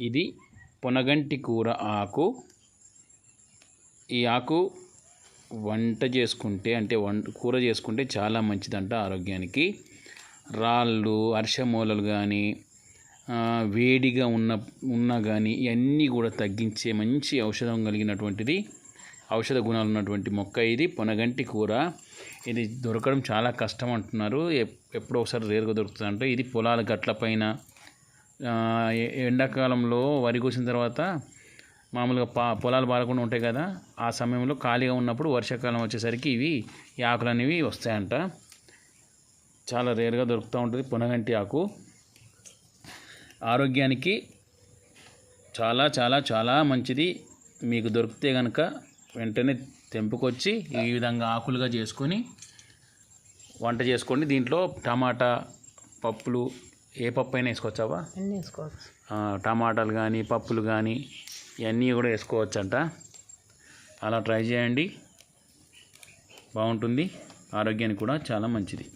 ఇది పొనగంటి కూర ఆకు. ఈ ఆకు వంట చేసుకుంటే అంటే వంట కూర చేసుకుంటే చాలా మంచిదంట ఆరోగ్యానికి. రాళ్ళు అర్షమూలలు కానీ వేడిగా ఉన్న ఉన్నా కానీ ఇవన్నీ కూడా తగ్గించే మంచి ఔషధం కలిగినటువంటిది ఔషధ గుణాలు ఉన్నటువంటి మొక్క ఇది పొనగంటి కూర. ఇది దొరకడం చాలా కష్టం అంటున్నారు. ఎప్- ఎప్పుడో ఒకసారి రేరుగా దొరుకుతుంది అంటే ఇది పొలాల గట్ల పైన ఎండాకాలంలో వరి కోసిన తర్వాత మామూలుగా పా పొలాలు బారకుండా ఉంటాయి కదా ఆ సమయంలో ఖాళీగా ఉన్నప్పుడు వర్షాకాలం వచ్చేసరికి ఇవి ఈ ఆకులు అనేవి వస్తాయంట. చాలా రేర్గా దొరుకుతూ ఉంటుంది పునగంటి ఆకు. ఆరోగ్యానికి చాలా చాలా చాలా మంచిది. మీకు దొరికితే కనుక వెంటనే తెంపుకొచ్చి ఈ విధంగా ఆకులుగా చేసుకొని వంట చేసుకోండి. దీంట్లో టమాటా పప్పులు ఏ పప్పు అయినా వేసుకోవచ్చావా అన్నీ వేసుకోవచ్చు. టమాటాలు కానీ పప్పులు కానీ ఇవన్నీ కూడా వేసుకోవచ్చంట. అలా ట్రై చేయండి. బాగుంటుంది. ఆరోగ్యానికి కూడా చాలా మంచిది.